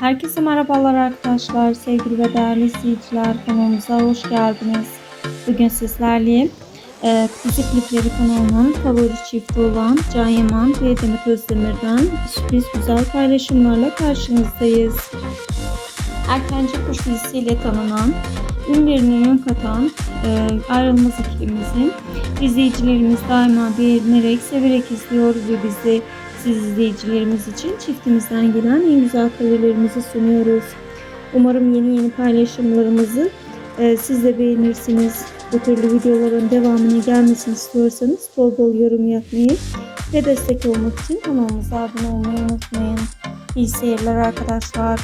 Herkese merhabalar arkadaşlar, sevgili ve değerli izleyiciler kanalımıza hoş geldiniz. Bugün sizlerle e, Dizi Klipleri kanalının favori çifti olan Can Yaman ve Demet Özdemir'den sürpriz güzel paylaşımlarla karşınızdayız. Erkenci Kuş dizisiyle tanınan, ünlerine yön katan e, ayrılmaz ikilimizin izleyicilerimiz daima beğenerek, severek izliyor ve bizi siz izleyicilerimiz için çiftimizden gelen en güzel karelerimizi sunuyoruz. Umarım yeni yeni paylaşımlarımızı e, siz de beğenirsiniz. Bu türlü videoların devamını gelmesini istiyorsanız bol bol yorum yapmayı ve destek olmak için kanalımıza abone olmayı unutmayın. İyi seyirler arkadaşlar.